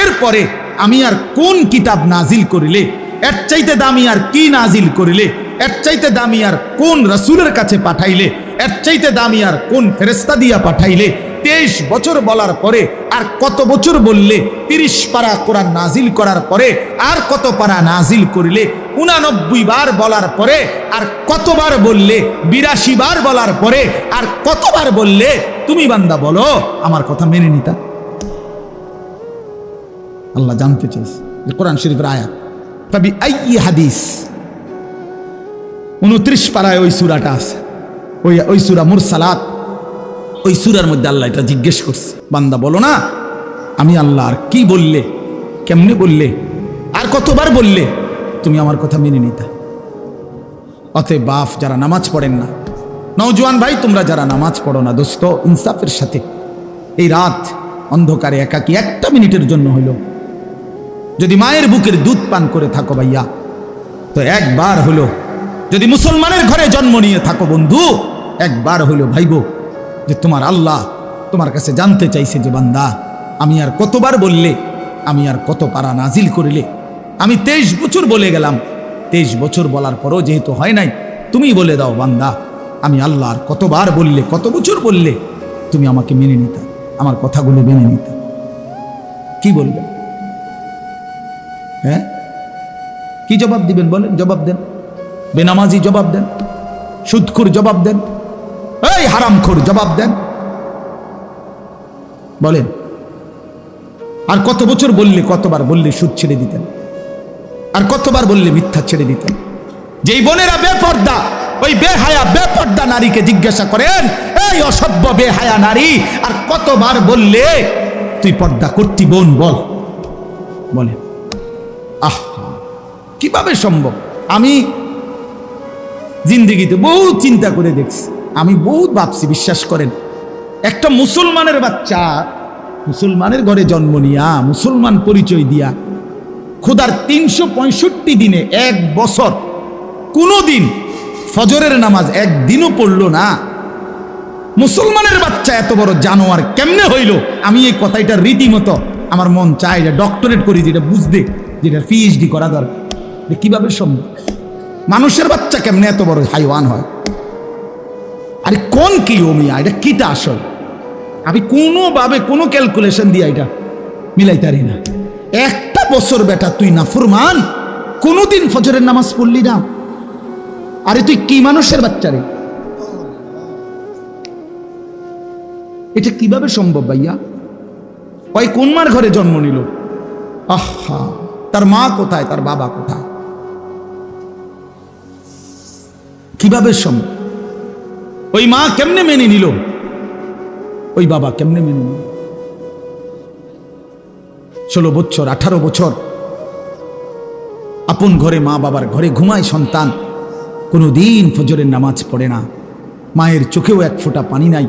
এরপরে আমি আর কোন কিতাব নাজিল করিলে? এর চাইতে দামি আর কি নাজিল করিলে? এর চাইতে দামি আর কোন রসুলের কাছে পাঠাইলে? এর চাইতে দামি আর কোন ফেরেস্তা দিয়া পাঠাইলে? তেইশ বছর বলার পরে আর কত বছর বললে? তিরিশ পারা কোরআন নাজিল করার পরে আর কত পারা নাজিল করিলে? উনানব্বই বার বলার পরে আর কতবার বললে? বিরাশি বার বলার পরে আর কতবার বললে? তুমি বান্দা বলো, আমার কথা মেনে নিতা। আল্লাহ জানতে চাইছে কোরআন শরীফের আয়াত। তবে আই হাদিস। উনত্রিশ পাড়ায় ওই সুরাটা আছে। ওই ওই সুরা মুরসালাত। ওই সুরার মধ্যে আল্লাহ এটা জিজ্ঞেস করছে, বান্দা বলো না, আমি আল্লাহ আর কি বললে, কেমনে বললে, আর কতবার বললে, তুমি আমার কথা মেনে নিতা। অতএব বাপ, যারা নামাজ পড়েন না, নওজোয়ান ভাই, তোমরা যারা নামাজ পড়ো না, দোস্ত, ইনসাফের সাথে। এই রাত অন্ধকারে একাকি একটা মিনিটের জন্য হইল। যদি মায়ের বুকের দুধ পান করে থাকো ভাইয়া, তো একবার হলো যদি মুসলমানের ঘরে জন্ম নিয়ে থাকো বন্ধু, একবার হলো ভাইবো যে তোমার আল্লাহ তোমার কাছে জানতে চাইছে যে বান্দা, আমি আর কতবার বললে, আমি আর কত পারা নাজিল করিলে, আমি তেইশ বছর বলে গেলাম, তেইশ বছর বলার পরও যেহেতু হয় নাই, তুমি বলে দাও বান্দা, আমি আল্লাহ আর কতবার বললে, কত বছর বললে, তুমি আমাকে মেনে নিতা, আমার কথাগুলো মেনে নিতা। কি বলবে? হ্যাঁ? কি জবাব দিবেন বলেন? জবাব দেন। বেনামাজি জবাব দেন। সুদখুর জবাব দেন। এই হারামখোর জবাব দেন। বলেন। আর কত বছর বললে, কতবার বললে সুদ ছেড়ে দিতেন? আর কতবার বললে মিথ্যা ছেড়ে দিতেন? যেই বোনেরা বেপর্দা, ওই বেহায়া, বেপর্দা নারীকে জিজ্ঞাসা করেন, এই অসভ্য, বেহায়া নারী, আর কতবার বললে তুই পর্দা করতি বোন বল? বলেন। আহা, কীভাবে সম্ভব? আমি জিন্দিগিতে বহুত চিন্তা করে দেখছি। আমি বহুত ভাবছি, বিশ্বাস করেন। একটা মুসলমানের বাচ্চা, মুসলমানের ঘরে জন্ম নিয়া, মুসলমান পরিচয় দিয়া, খোদার তিনশো পঁয়ষট্টি দিনে এক বছর কোনো দিন ফজরের নামাজ একদিনও পড়ল না। মুসলমানের বাচ্চা এত বড় জানোয়ার কেমনে হইল? আমি এই কথাটা রীতিমতো আমার মন চায় যে ডক্টরেট করি, যেটা বুঝতে যেটা পিএইচডি করা দরকার। কীভাবে সম্ভব? মানুষের বাচ্চা কেমনে এত বড় হাইওয়ান হয়? আরে কোন কি ওমিয়া এটা কিটা আসল? আমি কোনোভাবে কোনো ক্যালকুলেশন দিয়া এটা মিলাইতারি না। একটা বছর বেটা তুই না ফুরমান কোনোদিন ফজরের নামাজ পড়লি না। আরে তুই কি মানুষের বাচ্চা রে? এটা কীভাবে সম্ভব ভাইয়া? ওই কোন মার ঘরে জন্ম নিল? আহা। তার মা কোথায়? তার বাবা কোথায়? কীভাবে সম্ভব? ওই মা কেমনে মেনে নিল? ওই বাবা কেমনে মেনে নিল? ষোলো বছর, আঠারো বছর আপন ঘরে মা বাবার ঘরে ঘুমায় সন্তান। কোনো দিন ফজরের নামাজ পড়ে না। মায়ের চোখেও এক ফোঁটা পানি নাই।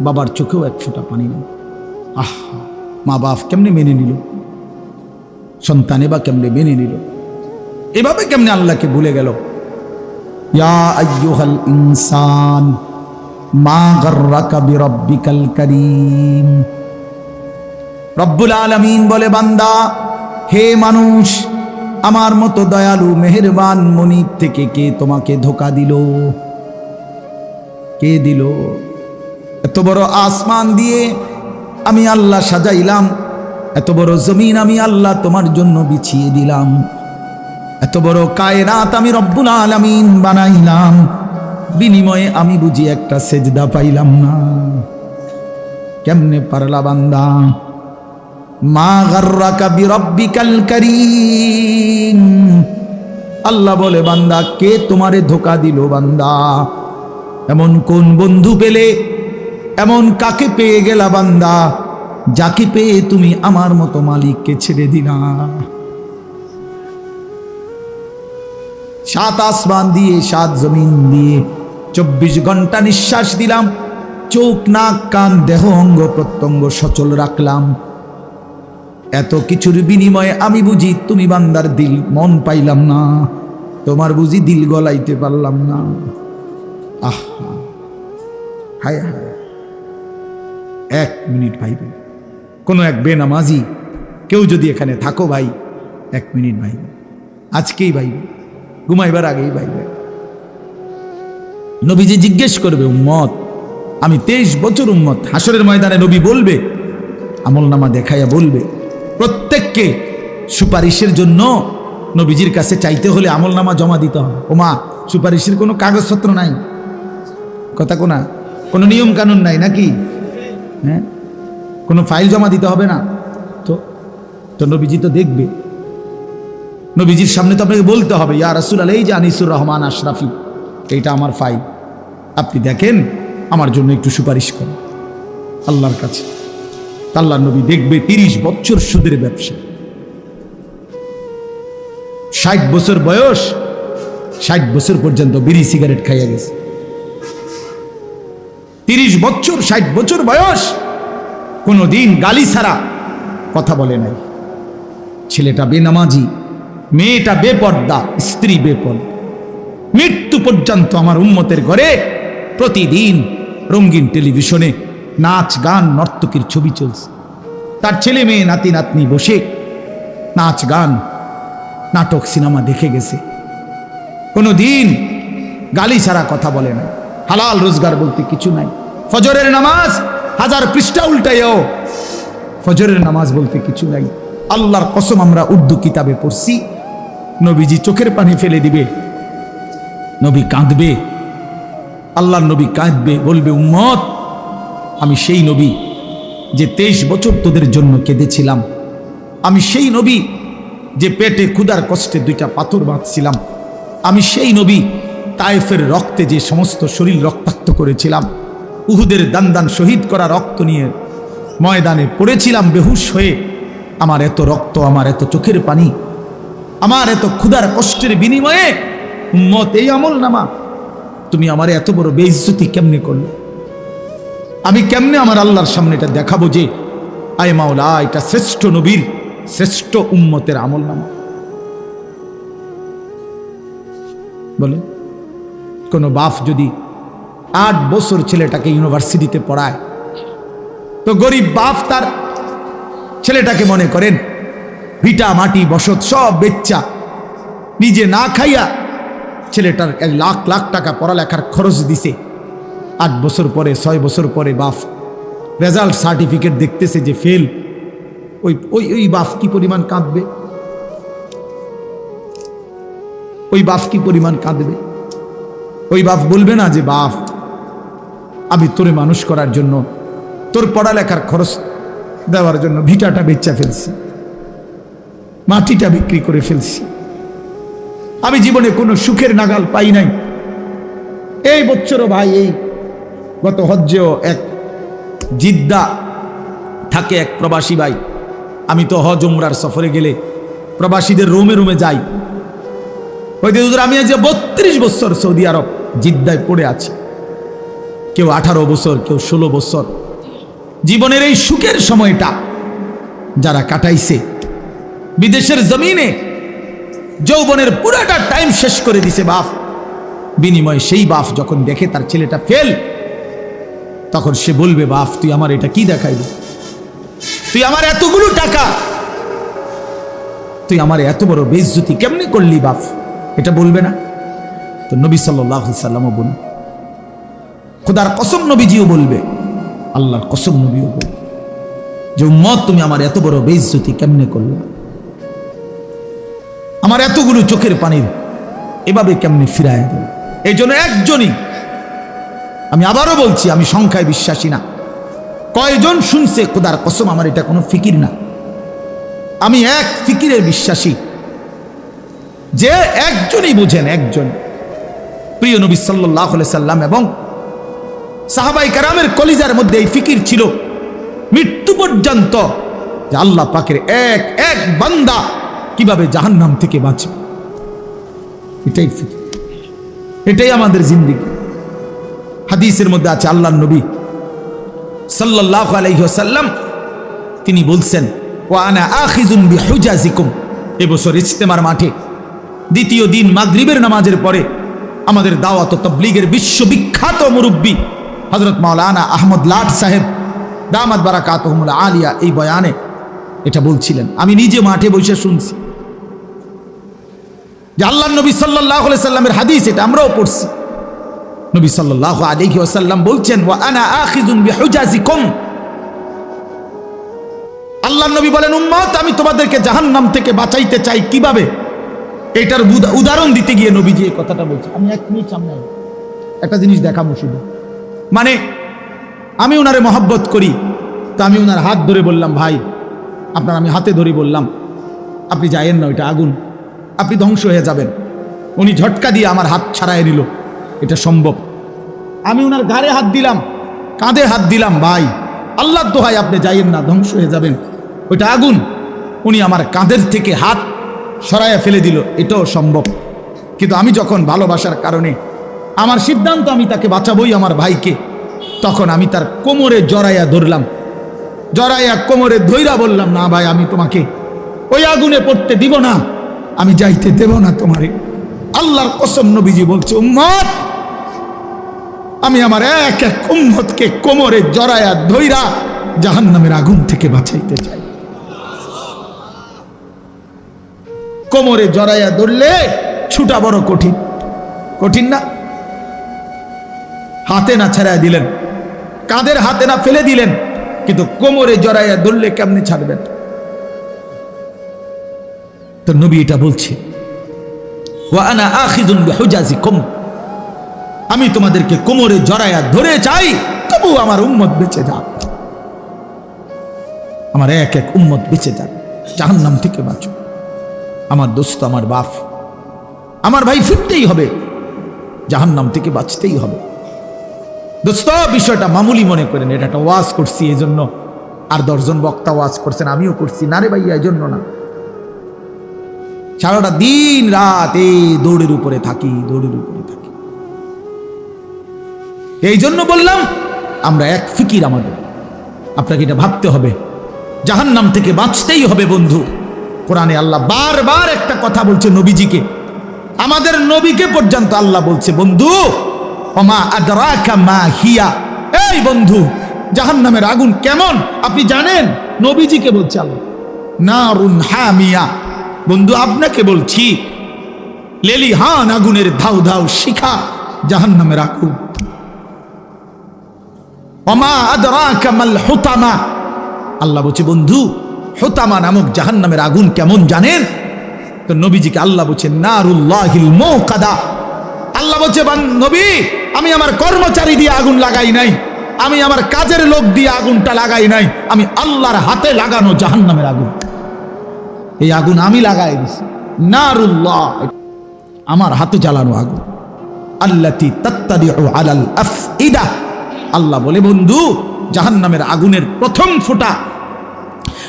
বাবার চোখেও এক ফোঁটা পানি নাই। আহ, মা বাপ কেমনে মেনে নিল? সন্তানে বা কেমনে মেনে নিল? এভাবে কেমনে আল্লাহকে ভুলে গেল? ইনসান, মা গাররাকা বিরাব্বিকাল কারীম। রব্বুল আলামিন বলে, বান্দা, হে মানুষ, আমার মতো দয়ালু, মেহেরবান মনিব থেকে কে তোমাকে ধোকা দিল? কে দিল? এত বড় আসমান দিয়ে আমি আল্লাহ সাজাইলাম এত বড় জমিন আমি আল্লাহ তোমার জন্য বিছিয়ে দিলাম। এত বড় কায়রাত আমি রব্বুল আলামিন বানাইলাম। বিনিময়ে আমি বুঝি একটা সেজদা পাইলাম না। কেমনে পারলা বান্দা? মা গার্রাকা বিরব্বিকাল কারীম। আল্লাহ বলে, বান্দা, কে তোমারে ধোকা দিল বান্দা? এমন কোন বন্ধু পেলে? এমন কাকে পেয়ে গেলা বান্দা? যাকে পেয়ে তুমি আমার মতো মালিককে ছেড়ে দিলা। সাত আসমান দিয়ে, সাত জমিন দিয়ে চব্বিশ ঘণ্টা নিঃশ্বাস দিলাম। চোখ, নাক, কান, দেহ, অঙ্গ প্রত্যঙ্গ সচল রাখলাম। এত কিছুর বিনিময়ে আমি বুঝি তুমি বান্দার দিল, মন পাইলাম না। তোমার বুঝি দিল গলাইতে পারলাম না। আহ, হায় হায়। এক মিনিট ভাইবে কোনো এক বেনামাজি, কেউ যদি এখানে থাকো ভাই, এক মিনিট ভাইবে আজকেই ভাইবে ঘুমাইবার আগেই ভাইবে নবীজি জিজ্ঞেস করবে, উম্মত, আমি তেইশ বছর উম্মত হাসরের ময়দানে নবী বলবে আমল নামা দেখাইয়া বলবে, প্রত্যেককে সুপারিশের জন্য নবীজির কাছে চাইতে হলে আমল নামা জমা দিতে হবে। ওমা, সুপারিশের কোনো কাগজপত্র নাই? কথা কোনা কোনো নিয়ম কানুন নাই নাকি? হ্যাঁ? কোনো ফাইল জমা দিতে হবে না। তো তো নবীজি তো দেখবে। নবীজির সামনে তো আপনাকে বলতে হবে, ইয়া রাসুল আলাই যে আনিসুর রহমান আশরাফি, এইটা আমার ফাইল। আপনি দেখেন, আমার জন্য একটু সুপারিশ করেন। আল্লাহর কাছে। আল্লাহ নবী দেখবে তিরিশ বছর সুদের ব্যবসা। ষাট বছর বয়স, ষাট বছর পর্যন্ত বিড়ি সিগারেট খাইয়া গেছে। তিরিশ বছর, ষাট বছর বয়স কোনো দিন গালি ছাড়া কথা বলে নাই। ছেলেটা বেনামাজি, মেয়েটা বেপর্দা, স্ত্রী বেপর্দা মৃত্যু পর্যন্ত আমার উন্মতের ঘরে প্রতিদিন রঙিন টেলিভিশনে নাচ, গান, নর্তকীর ছবি চলছে। তার ছেলে মেয়ে, নাতি, নাতনি বসে নাচ, গান, নাটক, সিনেমা দেখে গেছে। কোনো দিন গালি ছাড়া কথা বলে না হালাল রোজগার বলতে কিছু নাই। ফজরের নামাজ হাজার পৃষ্ঠা উল্টাইও ফজরের নামাজ বলতে কিছু নাই। আল্লাহর কসম আমরা উর্দু কিতাবে পড়ছি। নবীজি চোখের পানি ফেলে দিবে, নবী কাঁদবে, আল্লাহর নবী কাঁদবে, বলবে, উম্মত, আমি সেই নবী যে তেইশ বছর তোদের জন্য কেঁদেছিলাম। আমি সেই নবী যে পেটে ক্ষুদার কষ্টে দুইটা পাথর বাঁধছিলাম। আমি সেই নবী তায়েফের রক্তে যে সমস্ত শরীর রক্তাক্ত করেছিলাম। উহুদের দান দান শহীদ করা রক্ত নিয়ে ময়দানে পড়েছিলাম বেহুশ হয়ে। আমার এত রক্ত, আমার এত চোখের পানি, আমার এত ক্ষুধার কষ্টের বিনিময়ে উম্মত, এই আমল নামা, তুমি আমার এত বড় বেইজ্জতি কেমনে করলে? আমি কেমনে আমার আল্লাহর সামনে এটা দেখাবো যে আয় মাওলা, এটা শ্রেষ্ঠ নবীর, শ্রেষ্ঠ উম্মতের আমল নামা। বলে, কোনো বাপ যদি আট বছর ছেলেটাকে ইউনিভার্সিটিতে পড়ায়। তো গরিব বাপ তার ছেলেটাকে মনে করেন, ভিটা, মাটি, বসত সব বেচ্চা। নিজে না খাইয়া ছেলেটার লাখ লাখ টাকা পড়ালেখার খরচ দিছে। আট বছর পরে, ছয় বছর পরে বাপ রেজাল্ট সার্টিফিকেট দেখতেছে যে ফেল। ওই ওই ওই বাপ কি পরিমাণ কাঁদবে? ওই বাপ কি পরিমাণ কাঁদবে? ওই বাপ বলবে না যে, বাপ আমি তোরে মানুষ করার জন্য, তোর পড়ালেখার খরচ দেওয়ার জন্য ভিটাটা বেচা ফেলছি, মাটিটা বিক্রি করে ফেলছি। আমি জীবনে কোনো সুখের নাগাল পাই নাই। এই বছরও ভাই, এই গত হজ্জেও এক জিদ্দা থাকে এক প্রবাসী ভাই। আমি তো হজ উমরার সফরে গেলে প্রবাসীদের রুমে রুমে যাই। হয়তো আমি আজ বত্রিশ বছর সৌদি আরব জিদ্দায় পড়ে আছি। কেউ আঠারো বছর, কেউ ষোলো বছর। জীবনের এই সুখের সময়টা যারা কাটাইছে, বিদেশের জমিনে যৌবনের পুরাটা টাইম শেষ করে দিছে বাপ। বিনিময়ে সেই বাপ যখন দেখে তার ছেলেটা ফেল তখন সে বলবে, বাপ, তুই আমার এটা কি দেখাইবি তুই আমার এতগুলো টাকা, তুই আমার এত বড় বেজ্জতি কেমনি করলি বাপ? এটা বলবে না। তো নবী সাল্লাহ সাল্লামও বলুন খোদার কসম নবীজিও বলবে, আল্লাহর কসম নবীও বলবে। যে মত তুমি আমার এত বড় বেজ্জতি কেমনে করলে? আমার এতগুলো চোখের পানির এভাবে কেমনে ফিরায় দেব? এই জন্য একজনই, আমি আবারও বলছি, আমি সংখ্যায় বিশ্বাসী না। কয়জন শুনছে, খোদার কসম, আমার এটা কোনো ফিকির না। আমি এক ফিকিরের বিশ্বাসী। যে একজনই বুঝেন, একজন। প্রিয় নবী সাল্লাহ সাল্লাম এবং সাহাবাই কারামের কলিজার মধ্যে এই ফিকির ছিল। মৃত্যু পর্যন্ত যে আল্লাহ পাকের এক এক বান্দা কীভাবে জাহান্নাম থেকে বাঁচবে? এটাই ফিকির। এটাই আমাদের জিন্দিগি। হাদিসের মধ্যে আছে আল্লাহ নবী সাল্লাহ আলাইসাল্লাম তিনি বলছেন ও আনা আখিজুন বি হুজাজিকুম এবছর ইজতেমার মাঠে, দ্বিতীয় দিন মাগরিবের নামাজের পরে আমাদের দাওয়াত তবলিগের বিশ্ববিখ্যাত মুরব্বী হজরত মাওলানা আহমদ লাট সাহেব দামাদ বারাকাতহমুল আলিয়া এই বয়ানে এটা বলছিলেন। আমি নিজে মাঠে বসে শুনছি। যে আল্লাহ নবী সাল্লাহ সাল্লামের হাদিস এটা আমরাও পড়ছি। নবী সাল্লাহ আলহি ওয়াসাল্লাম বলছেন বিহুজাজিকুম। আল্লাহ নবী বলেন, উম্মত, আমি তোমাদেরকে জাহান্নাম থেকে বাঁচাইতে চাই কীভাবে? এটার উদাহরণ দিতে গিয়ে নবীজি এই কথাটা বলছে আমি এক মিনিট সামনে একটা জিনিস দেখাবো শুধু। মানে আমি ওনারে মহব্বত করি, তো আমি ওনার হাত ধরে বললাম, ভাই, আপনার আমি হাতে ধরে বললাম, আপনি যাইয়েন না, ওইটা আগুন, আপনি ধ্বংস হয়ে যাবেন। উনি ঝটকা দিয়ে আমার হাত ছাড়াই নিল, এটা সম্ভব। আমি ওনার ঘাড়ে হাত দিলাম, কাঁধে হাত দিলাম, ভাই আল্লাহ দোহাই আপনি যাইয়েন না, ধ্বংস হয়ে যাবেন, ওইটা আগুন। উনি আমার কাঁধের থেকে হাত সরাইয়া ফেলে দিল, এটাও সম্ভব। কিন্তু আমি যখন ভালোবাসার কারণে আমার সিদ্ধান্ত, আমি তাকে বাঁচাবই আমার ভাইকে। তখন আমি তার কোমরে জড়াইয়া ধরলাম। জড়াইয়া কোমরে ধৈরা বললাম, না ভাই, আমি তোমাকে ওই আগুনে পড়তে দিব না। আমি যাইতে দেব না তোমারে। আল্লাহর কসম নবীজি বলছে, উম্মত! আমি আমার এক এক উম্মতকে কোমরে জড়াইয়া ধৈরা জাহান্নামের আগুন থেকে বাঁচাইতে চাই। কোমরে জড়াইয়া ধরলে ছুটা বড় কঠিন। কঠিন না? হাতে না ছেড়ায় দিলেন। কাঁধের হাতে না ফেলে দিলেন, কিন্তু কোমরে জড়াইয়া ধরলে কেমনি ছাড়বেন? তো নবী এটা বলছে আমি তোমাদেরকে কোমরে জড়াইয়া ধরে চাই তবু আমার উম্মত বেঁচে যাক। আমার এক এক উম্মত বেঁচে যাক, জাহান্নাম থেকে বাঁচো আমার দোস্ত, আমার বাপ, আমার ভাই ফিরতেই হবে, জাহান্নাম থেকে বাঁচতেই হবে। দোস্ত, বিষয়টা মামুলি মনে করেন, এটা একটা ওয়াজ করছি এই জন্য আর দশজন বক্তা ওয়াজ করছেন, আমিও করছি। না রে ভাইয়া এই জন্য না। সারাটা দিন রাত এই দৌড়ের উপরে থাকি, দৌড়ের উপরে থাকি। এই জন্য বললাম, আমরা এক ফিকির আমাদের। আপনাকে এটা ভাবতে হবে। জাহান্নাম থেকে বাঁচতেই হবে, বন্ধু। কোরআনে আল্লাহ বারবার একটা কথা বলছে নবীজিকে। আমাদের নবীকে পর্যন্ত আল্লাহ বলছে, বন্ধু ওমা আদরাকা মা হিয়া। এই বন্ধু, জাহান্নামের আগুন কেমন? আপনি জানেন? নবীজিকে বলছে আল্লাহ। নারুন হামিয়া। বন্ধু, আপনাকে বলছি লেলি হান আগুনের ধাউ ধাউ শিখা, জাহান্নামের আগুন। অমা আদরাকা মাল হুতামা। আল্লাহ বলছে, বন্ধু, হোতামা নামক জাহান নামের আগুন কেমন জানেন? তো নবীজিকে আল্লাহ বলছে নারুল্লাহিল মৌকাদা। আল্লাহ বলছে নবী, আমি আমার কর্মচারী দিয়ে আগুন লাগাই নাই। আমি আমার কাজের লোক দিয়ে আগুনটা লাগাই নাই। আমি আল্লাহর হাতে লাগানো জাহান্নামের আগুন। এই আগুন আমি লাগাই দিছি। আমার হাতে জ্বালানো আগুন। আল্লাতি আলাল আফইদা। আল্লাহ বলে, বন্ধু, জাহান্নামের আগুনের প্রথম ফোঁটা,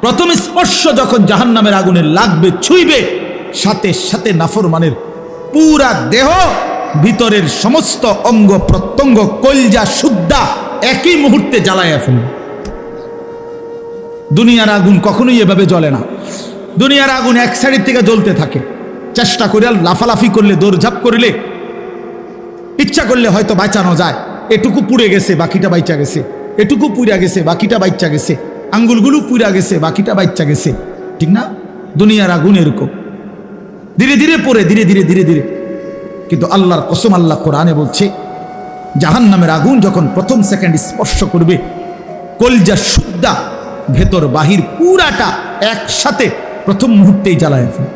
প্রথম স্পর্শ যখন জাহান্নামের আগুনের লাগবে, ছুঁইবে, সাথে সাথে নাফরমানের পুরা দেহ ভিতরের সমস্ত অঙ্গ প্রত্যঙ্গ কলজা শুদ্ধা একই মুহূর্তে জ্বালাইয়া ফেলবে দুনিয়ার আগুন কখনোই এভাবে জ্বলে না। দুনিয়ার আগুন এক সাইডের থেকে জ্বলতে থাকে। চেষ্টা করে লাফালাফি করলে, দৌড়ঝাপ করলে ইচ্ছা করলে হয়তো বাঁচানো যায়। এটুকু পুড়ে গেছে, বাকিটা বাইচা গেছে। এটুকু পুড়া গেছে, বাকিটা বাইচা গেছে। আঙ্গুলগুলো পুড়া গেছে, বাকিটা বাইচা গেছে। ঠিক না? দুনিয়ার আগুন এরকম। ধীরে ধীরে পড়ে, ধীরে ধীরে ধীরে ধীরে। কিন্তু আল্লাহর কসম আল্লাহ কোরআনে বলছে জাহান নামের আগুন যখন প্রথম সেকেন্ড স্পর্শ করবে, কলজা শুদ্ধা ভেতর বাহির পুরাটা একসাথে প্রথম মুহূর্তেই জ্বালায় ফেলে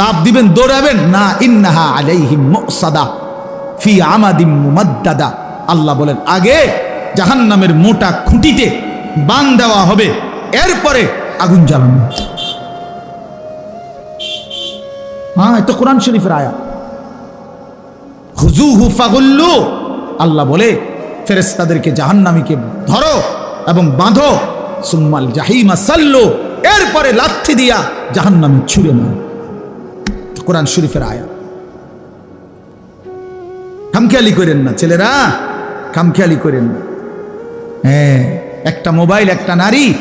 লাভ দিবেন, দৌড়াবেন, না ইন্নাহা আলাইহিম মুসাদা ফি আমাদিম মুমাদ্দাদা। আল্লাহ বলেন, আগে জাহান্নামের মোটা খুঁটিতে বান দেওয়া হবে, এরপরে আগুন জ্বালানো। হ্যাঁ এটা কোরআন শরীফের আয়া হুজুহু ফাগুল্লু। আল্লাহ বলে ফেরেস্তাদেরকে জাহান্নামীকে ধরো এবং বাঁধো। সুম্মাল জাহিমা সাল্লু। এরপরে লাথি দিয়া জাহান্নামে ছুঁড়ে মারো। কোরআন শরীফের আয়া খামখেয়ালি করেন না ছেলেরা, খামখেয়ালি করেন না। হ্যাঁ একটা মোবাইল, একটা নারী,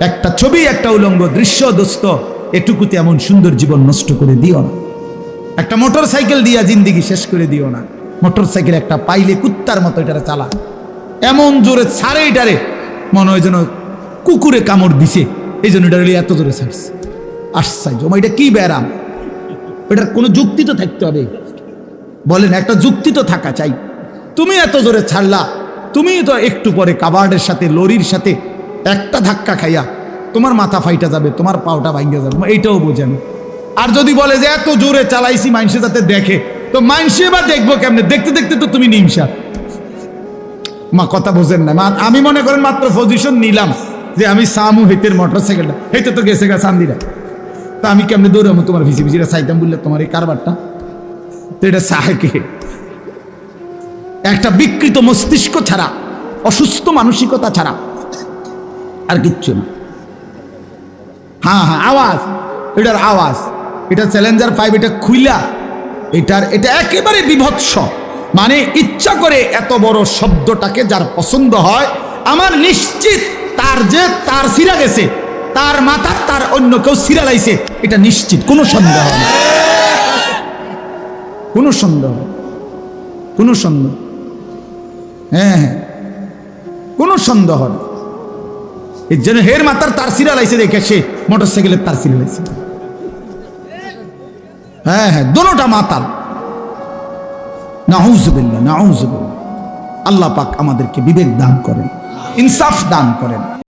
একটা ছবি, একটা উলঙ্গ দৃশ্য, দোস্ত, এটুকুতে এমন সুন্দর জীবন নষ্ট করে দিও না। একটা মোটর সাইকেল দিয়া জিন্দিগি শেষ করে দিও না। মোটর সাইকেল একটা পাইলে কুত্তার মতো এটারে চালা। এমন জোরে ছাড়ে এটারে। মনে হয় যেন কুকুরে কামড় দিছে। এই জন্য এটা এত জোরে ছাড়ছে। আশ্চর্য। এটা কি ব্যারাম? এটার কোনো যুক্তি তো থাকতে হবে। বলেন, একটা যুক্তি তো থাকা চাই। তুমি এত জোরে ছাড়লা, তুমি তো একটু পরে কাবার্ডের সাথে, লরির সাথে একটা ধাক্কা খাইয়া তোমার মাথা ফাইটা যাবে, তোমার পাওটা ভাঙ্গে যাবে। এইটাও বোঝেন। আর যদি বলে যে এত জোরে চালাইছি মানুষে যাতে দেখে, তো মানুষে বা দেখব কেমনে? দেখতে দেখতে তো তুমি নিমসা। মা, কথা বোঝেন না। আমি মনে করেন মাত্র পজিশন নিলাম যে আমি সামু হেতের মোটর সাইকেলটা হেতে তো গেছে গা চান্দিরা। তা আমি কেমনে দৌড়াবো? তোমার ভিসি ভিসিটা চাইতাম বললে তোমার এই কারবারটা। তো এটা সাহেকে। একটা বিকৃত মস্তিষ্ক ছাড়া, অসুস্থ মানসিকতা ছাড়া আর কিচ্ছু না। হ্যাঁ হ্যাঁ আওয়াজ। এটার আওয়াজ। এটা চ্যালেঞ্জার ফাইভ এটা খুইলা। এটার, এটা একেবারে বিভৎস। মানে ইচ্ছা করে এত বড় শব্দটাকে যার পছন্দ হয়, আমার নিশ্চিত তার যে তার সিরা গেছে, তার মাথা, তার অন্য কেউ সিরা লাইছে, এটা নিশ্চিত। কোনো সন্দেহ নেই। কোনো সন্দেহ। কোনো সন্দেহ হ্যাঁ হ্যাঁ। কোনো সন্দেহ নেই। এর জন্য হের মাতার তার সিরা লাইছে দেখে সে মোটর সাইকেলের তার সিরা লাইছে। হ্যাঁ হ্যাঁ দোনোটা মাতাল। নাউজবিল্লা নাউজবিল্লা আল্লাহ পাক আমাদেরকে বিবেক দান করেন, ইনসাফ দান করেন।